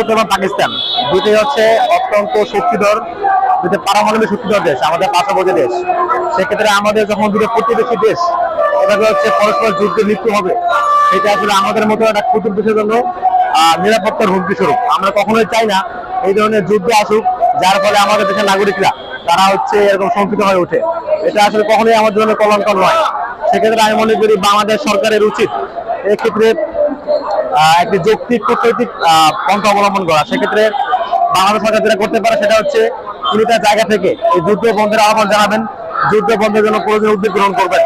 ভারত এবং পাকিস্তান। দুটি হচ্ছে অত্যন্ত শক্তিধর দুটো পারমাণবিক শক্তিধর দেশ, আমাদের পার্শ্ববর্তী দেশ। সেক্ষেত্রে আমাদের যখন দুটো প্রতিবেশী দেশ, এভাবে হচ্ছে পরস্পর যুদ্ধে লিপ্ত হবে, সেটা আসলে আমাদের মতো একটা ক্ষুদ্র দেশের জন্য নিরাপত্তার হুমকি স্বরূপ। আমরা কখনোই চাই না এই ধরনের যুদ্ধ আসুক, যার ফলে আমাদের দেশের নাগরিকরা, তারা হচ্ছে এরকম শঙ্কিত হয়ে ওঠে। এটা আসলে কখনোই আমাদের জন্য কলঙ্কর নয়। সেক্ষেত্রে আমি মনে করি বাংলাদেশ সরকারের উচিত, এক্ষেত্রে একটি যৌক্তিক কূটনৈতিক পন্থা অবলম্বন করা। সেক্ষেত্রে বাংলাদেশ সরকার যেটা করতে পারে সেটা হচ্ছে তিনি তার জায়গা থেকে এই যুদ্ধ বন্ধের আহ্বান জানাবেন, যুদ্ধ বন্ধের জন্য প্রয়োজনীয় উদ্যোগ গ্রহণ করবেন।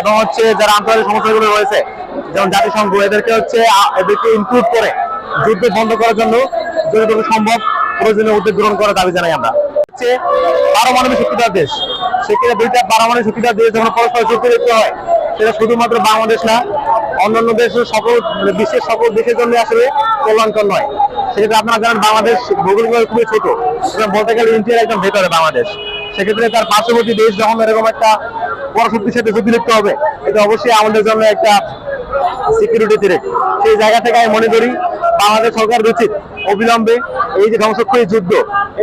এবং হচ্ছে যারা আন্তর্জাতিক সমস্যাগুলো রয়েছে, যেমন জাতিসংঘ, এদেরকে হচ্ছে এদেরকে ইনক্লুড করে যুদ্ধ বন্ধ করার জন্য যতটুকু সম্ভব প্রয়োজনীয় উদ্যোগ গ্রহণ করার দাবি জানাই আমরা। হচ্ছে পারমাণবিক শক্তিধর দেশ। সেক্ষেত্রে দুইটা পারমাণবিক শক্তিধর দেশ যখন পরস্পর লিপ্ত হয়, সেটা শুধুমাত্র বাংলাদেশ না অন্যান্য দেশের সকল মানে বিশ্বের সকল দেশের জন্য আসলে কল্যাণকর নয়। সেক্ষেত্রে আপনারা জানেন বাংলাদেশ ভৌগোলিকভাবে খুবই ছোট। বলতে গেলে ইন্ডিয়ার একদম ভেতরে বাংলাদেশ। সেক্ষেত্রে তার পার্শ্ববর্তী দেশ যখন এরকম একটা বড় শক্তির সাথে যুদ্ধ লিপ্ত হবে, এটা অবশ্যই আমাদের জন্য একটা সিকিউরিটি থ্রেট সেই জায়গা থেকে আমি মনে করি বাংলাদেশ সরকার উচিত অবিলম্বে এই যে ধ্বংসক্ষয়ী যুদ্ধ,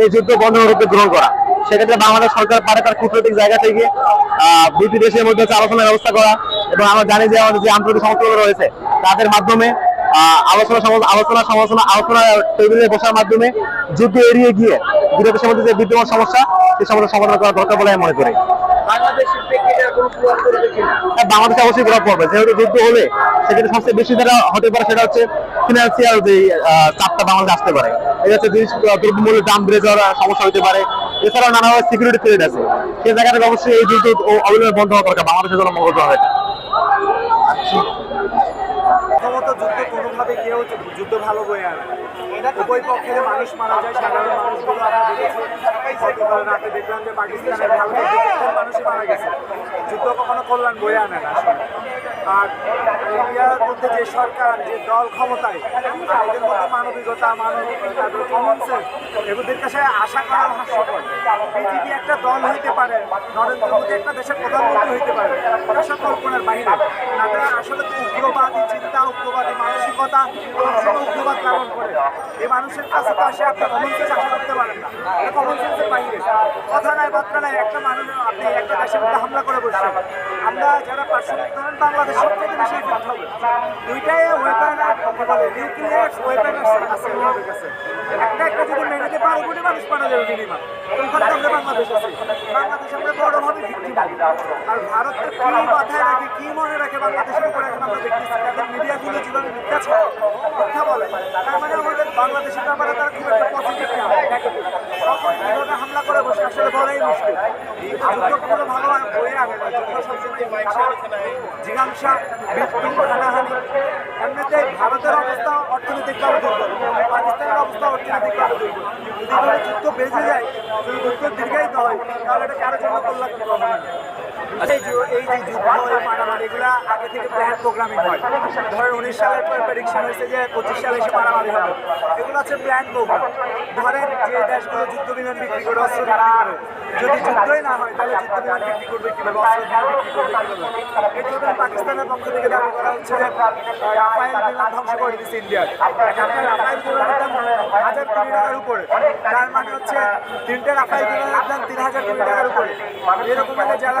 এই যুদ্ধ বন্ধ রূপে গ্রহণ করা। সেক্ষেত্রে বাংলাদেশ সরকার পারে তার কূটনৈতিক জায়গা থেকে দুটি দেশের মধ্যে আলোচনার ব্যবস্থা করা এবং আমরা জানি যে আমাদের যে আন্তর্জাতিক সংস্থাগুলো রয়েছে তাদের মাধ্যমে আলোচনা আলোচনা সমালোচনা আলোচনা টেবিলে বসার মাধ্যমে যুদ্ধ এড়িয়ে গিয়ে দুটো দেশের মধ্যে যে বিদ্যমান সমস্যা সেই সমস্যা সমাধান করা দরকার বলে আমি মনে করি। হ্যাঁ, বাংলাদেশে অবশ্যই প্রভাব পড়বে। যেহেতু যুদ্ধ হলে সেখানে সবচেয়ে বেশি যেটা হতে পারে সেটা হচ্ছে ফিনান্সিয়াল যে চাপটা বাংলাদেশে আসতে পারে। এটা হচ্ছে জিনিস দ্রব্যমূল্যের দাম বেড়ে যাওয়ার সমস্যা হতে পারে। এছাড়াও নানাভাবে সিকিউরিটি থ্রেট আছে। সেই জায়গা থেকে অবশ্যই এই যুদ্ধ অবিলম্বে বন্ধ হওয়া দরকার। বাংলাদেশের জন্য মঙ্গল হবে। প্রথমত যুদ্ধ কোনোভাবে কেউ যুদ্ধ ভালো বয়ে আনে উভয় পক্ষের মানুষ মারা যায়, সাধারণ মানুষগুলো আমরা গতকাল রাতে দেখলাম যে পাকিস্তানের ভালো পক্ষের মানুষই মারা গেছে। যুদ্ধ কখনো কল্যাণ বয়ে আনে না আর ইন্ডিয়ার মধ্যে যে সরকার, যে দল ক্ষমতায় এদের মধ্যে মানবিকতা মানব তারপরে কমন সেন্স এগুলোদের কাছে আশা করা হাস্যকর। বিজেপি একটা দল হইতে পারে, নরেন্দ্র মোদী একটা দেশের প্রধানমন্ত্রী হইতে পারে, এটা সব কল্পনার বাইরে। তারা আসলে তো উগ্রবাদী চিন্তা, উগ্রবাদী মানসিকতা উগ্রবাদ লালন করে। এই মানুষের কাছে তো আসে আপনি কমন সেন্স আশা করতে পারেন না। কমন সেন্সের বাইরে। কথা নাই, বার্তা নাই, একটা মানুষ, আপনি একটা দেশের মধ্যে হামলা করে বসছেন আমরা যারা পার্শ্ববর্তী ধরেন বাংলাদেশ সবচেয়ে বেশি হবে। দুইটাই ওয়েপন বলে নিউক্লিয়ার আছে একটা একটা যদি মেরে দিতে বারো কোটি মানুষ মারা যাবে বাংলাদেশ বাংলাদেশ আমরা বড়ভাবে ভিত্তি আর ভারতকে কি মাথায় রাখে, কি মনে রাখে বাংলাদেশের উপরে, এখন আমরা দেখতেছি মিডিয়াগুলো যেভাবে বলে। তার মানে আমাদের বাংলাদেশের ব্যাপারে তারা খুব একটা পজিটিভ না নেগেটিভ তখন কীভাবে হামলা করে বসে আসলে বলাই মুশকিল যুদ্ধ কোনো ভালো বয়ে আনে না যুদ্ধ সবসময় হিংসা জিজ্ঞাসা মৃত্যু হানাহানি এমনিতে ভারতের অবস্থা অর্থনৈতিকভাবে দুর্বল পাকিস্তানের অবস্থা অর্থনৈতিকভাবে দুর্বল যদি যুদ্ধ বেজে যায় যদি যুদ্ধ দীর্ঘায়িত হয় তাহলে এটা কারও জন্য কল্যাণ এই যে এই যে এগুলা আগে থেকে হয়। উনিশ সালের যে পঁচিশ সালে এগুলো হচ্ছে ধরেন যে দেশগুলো যুদ্ধ বিক্রি যদি যুদ্ধই না হয়, তাহলে বিক্রি করা হচ্ছে ধ্বংস করে দিচ্ছে ইন্ডিয়ার। একটা হাজার টাকার তার মানে হচ্ছে তিনটে রাফায়েল তিন হাজার কোটি টাকার উপরে। এরকম হলে যারা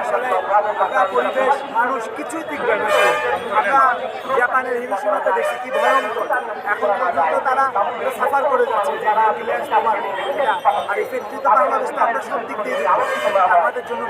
আসলে পরিবেশ, মানুষ কিছুই টিকবে না। আমরা জাপানের হিরোসীমাতে দেখছি কি ভয়ঙ্কর এখন পর্যন্ত তারা সাফার করে যাচ্ছে, যারা নিউক্লিয়ার পাওয়ার আর ইফেক্টিভ তো বাংলাদেশ আমরা সব দিক দিয়ে আমাদের জন্য।